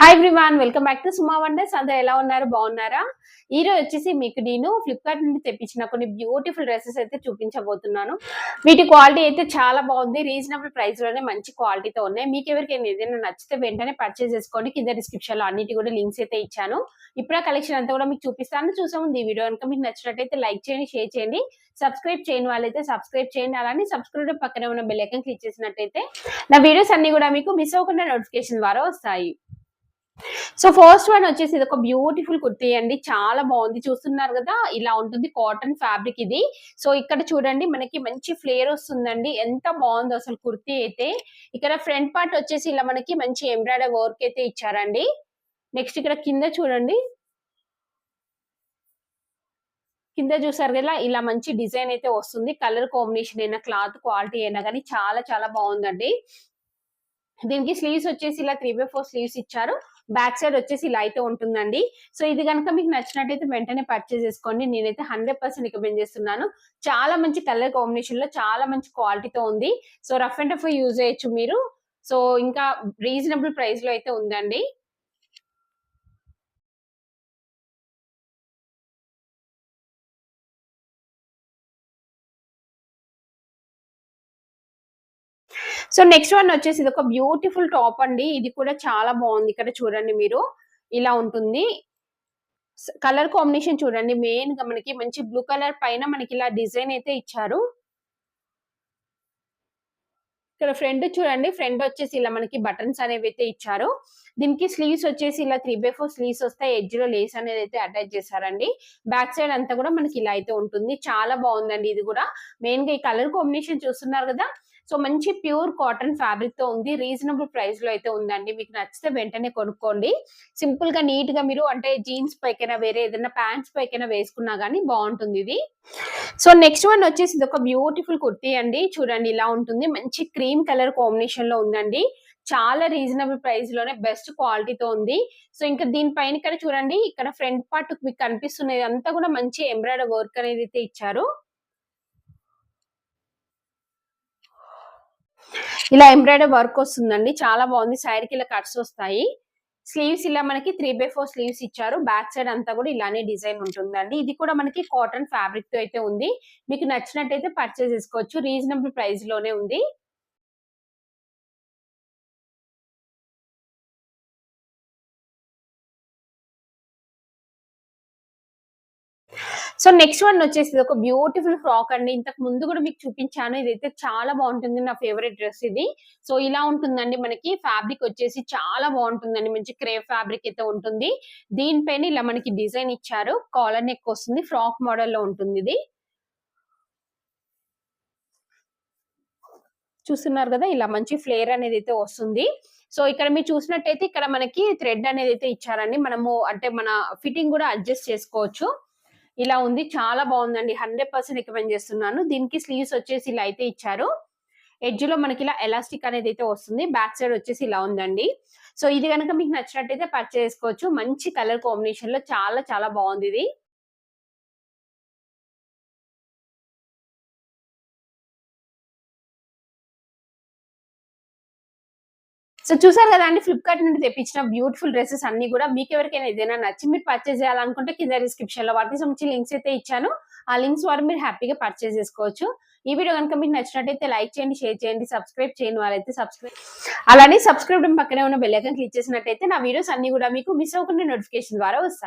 Hi everyone welcome back to Suma wonders అందరూ ఎలా ఉన్నారు? బాగున్నారా? ఈ రోజు వచ్చేసి మీకు నేను ఫ్లిప్కార్ట్ నుండి తెప్పించిన కొన్ని బ్యూటిఫుల్ డ్రెస్సెస్ అయితే చూపించబోతున్నాను. వీటి క్వాలిటీ అయితే చాలా బాగుంది. రీజనబుల్ ప్రైస్లోనే మంచి క్వాలిటీతో ఉన్నాయి. మీకు ఎవరికైనా ఏదైనా నచ్చితే వెంటనే పర్చేస్ చేసుకోండి. కింద డిస్క్రిప్షన్లో అన్నిటి కూడా లింక్స్ అయితే ఇచ్చాను. ఇప్పుడు కలెక్షన్ అంతా కూడా మీకు చూపిస్తాను. చూసే ముందు ఈ వీడియో కనుక మీకు నచ్చినట్టయితే లైక్ చేయండి షేర్ చేయండి. సబ్స్క్రైబ్ చేయని వాళ్ళైతే సబ్స్క్రైబ్ చేయండి. అలానే సబ్స్క్రైబ్ పక్కనే ఉన్న బెల్ ఐకన్ క్లిక్ చేసినట్టయితే నా వీడియోస్ అన్ని కూడా మీకు మిస్ అవ్వకుండా నోటిఫికేషన్ ద్వారా వస్తాయి. సో ఫస్ట్ వన్ వచ్చేసి ఇది ఒక బ్యూటిఫుల్ కుర్తీ అండి. చాలా బాగుంది. చూస్తున్నారు కదా ఇలా ఉంటుంది కాటన్ ఫ్యాబ్రిక్ ఇది. సో ఇక్కడ చూడండి మనకి మంచి ఫ్లేర్ వస్తుందండి. ఎంత బాగుందో అసలు కుర్తీ అయితే. ఇక్కడ ఫ్రంట్ పార్ట్ వచ్చేసి ఇలా మనకి మంచి ఎంబ్రాయిడరీ వర్క్ అయితే ఇచ్చారండి. నెక్స్ట్ ఇక్కడ కింద చూడండి. కింద చూసారు కదా ఇలా మంచి డిజైన్ అయితే వస్తుంది. కలర్ కాంబినేషన్ అయినా క్లాత్ క్వాలిటీ అయినా కానీ చాలా చాలా బాగుందండి. దీనికి స్లీవ్స్ వచ్చేసి ఇలా త్రీ బై ఫోర్ స్లీవ్స్ ఇచ్చారు. బ్యాక్ సైడ్ వచ్చేసి ఇలా అయితే ఉంటుందండి. సో ఇది కనుక మీకు నచ్చినట్టయితే వెంటనే పర్చేస్ చేసుకోండి. నేనైతే హండ్రెడ్ పర్సెంట్ రికమెండ్ చేస్తున్నాను. చాలా మంచి కలర్ కాంబినేషన్లో చాలా మంచి క్వాలిటీతో ఉంది. So rough and tough use చేయొచ్చు మీరు. సో ఇంకా రీజనబుల్ ప్రైస్లో అయితే ఉందండి. సో నెక్స్ట్ వన్ వచ్చేసి ఇది ఒక బ్యూటిఫుల్ టాప్ అండి. ఇది కూడా చాలా బాగుంది ఇక్కడ చూడండి మీరు. ఇలా ఉంటుంది. కలర్ కాంబినేషన్ చూడండి. మెయిన్గా మనకి మంచి బ్లూ కలర్ పైన మనకి ఇలా డిజైన్ అయితే ఇచ్చారు. ఇక్కడ ఫ్రంట్ చూడండి ఫ్రంట్ వచ్చేసి ఇలా మనకి బటన్స్ అనేవి అయితే ఇచ్చారు. దీనికి స్లీవ్స్ వచ్చేసి ఇలా త్రీ బై ఫోర్ స్లీవ్స్ వస్తాయి. ఎడ్జ్లో లేస్ అనేది అయితే అటాచ్ చేశారండి. బ్యాక్ సైడ్ అంతా కూడా మనకి ఇలా అయితే ఉంటుంది. చాలా బాగుందండి ఇది కూడా. మెయిన్గా ఈ కలర్ కాంబినేషన్ చూస్తున్నారు కదా? సో మంచి ప్యూర్ కాటన్ ఫ్యాబ్రిక్తో ఉంది. రీజనబుల్ ప్రైస్లో అయితే ఉందండి. మీకు నచ్చితే వెంటనే కొనుక్కోండి. సింపుల్గా నీట్గా మీరు అంటే జీన్స్ పైకైనా వేరే ఏదైనా ప్యాంట్స్ పైకైనా వేసుకున్నా గానీ బాగుంటుంది ఇది. సో నెక్స్ట్ వన్ వచ్చేసి ఇది ఒక బ్యూటిఫుల్ కుర్తీ అండి. చూడండి ఇలా ఉంటుంది. మంచి క్రీమ్ కలర్ కాంబినేషన్లో ఉందండి. చాలా రీజనబుల్ ప్రైస్లోనే బెస్ట్ క్వాలిటీతో ఉంది. సో ఇంకా దీనిపైన ఇక్కడ చూడండి. ఇక్కడ ఫ్రంట్ పార్ట్ మీకు కనిపిస్తున్నది. అంతా కూడా మంచి ఎంబ్రాయిడరీ వర్క్ అనేది అయితే ఇచ్చారు. ఇలా ఎంబ్రాయిడరీ వర్క్ వస్తుందండి. చాలా బాగుంది. సైడ్కి ఇలా కట్స్ వస్తాయి. స్లీవ్స్ ఇలా మనకి త్రీ బై ఫోర్ స్లీవ్స్ ఇచ్చారు. బ్యాక్ సైడ్ అంతా కూడా ఇలానే డిజైన్ ఉంటుందండి. ఇది కూడా మనకి కాటన్ ఫ్యాబ్రిక్తో అయితే ఉంది. మీకు నచ్చినట్టయితే పర్చేస్ చేసుకోవచ్చు. రీజనబుల్ ప్రైస్లోనే ఉంది. సో నెక్స్ట్ వన్ వచ్చేసి ఒక బ్యూటిఫుల్ ఫ్రాక్ అండి. ఇంతకు ముందు కూడా మీకు చూపించాను. ఇదైతే చాలా బాగుంటుంది నా ఫేవరెట్ డ్రెస్ ఇది. సో ఇలా ఉంటుందండి మనకి. ఫ్యాబ్రిక్ వచ్చేసి చాలా బాగుంటుందండి. మంచి క్రేవ్ ఫ్యాబ్రిక్ అయితే ఉంటుంది. దీనిపైన ఇలా మనకి డిజైన్ ఇచ్చారు. కాలర్ నెక్ వస్తుంది. ఫ్రాక్ మోడల్లో ఉంటుంది ఇది. చూస్తున్నారు కదా? ఇలా మంచి ఫ్లేర్ అనేది అయితే వస్తుంది. సో ఇక్కడ మీరు చూసినట్టయితే ఇక్కడ మనకి థ్రెడ్ అనేది అయితే ఇచ్చారండి. మనము అంటే మన ఫిట్టింగ్ కూడా అడ్జస్ట్ చేసుకోవచ్చు. ఇలా ఉంది చాలా బాగుందండి. హండ్రెడ్ పర్సెంట్ రికమెండ్ చేస్తున్నాను. దీనికి స్లీవ్స్ వచ్చేసి ఇలా అయితే ఇచ్చారు. ఎడ్జ్లో మనకి ఇలా ఎలాస్టిక్ అనేది అయితే వస్తుంది. బ్యాక్ సైడ్ వచ్చేసి ఇలా ఉందండి. సో ఇది కనుక మీకు నచ్చినట్టయితే పర్చేస్ చేసుకోవచ్చు. మంచి కలర్ కాంబినేషన్లో చాలా చాలా బాగుంది ఇది. సో చూసారు కదా అండి ఫ్లిప్కార్ట్ నుండి తెప్పించిన బ్యూటిఫుల్ డ్రెస్సెస్ అన్ని కూడా మీకు ఎవరికైనా ఏదైనా నచ్చి మీరు పర్చేస్ చేయాలనుకుంటే కింద డిస్క్రిప్షన్లో వాటికి సంబంధించి లింక్స్ అయితే ఇచ్చాను. ఆ లింక్స్ ద్వారా మీరు హ్యాపీగా పర్చేస్ చేసుకోవచ్చు. ఈ వీడియో కనుక మీకు నచ్చినట్టయితే లైక్ చేయండి షేర్ చేయండి సబ్స్క్రైబ్ చేయని వాళ్ళైతే సబ్స్క్రైబ్ అలానే సబ్స్క్రైబ్ పక్కనే ఉన్న బెల్ క్లిక్ చేసినట్టయితే నా వీడియోస్ అన్ని కూడా మీకు మిస్ అవ్వకుండా నోటిఫికేషన్ ద్వారా వస్తాయి.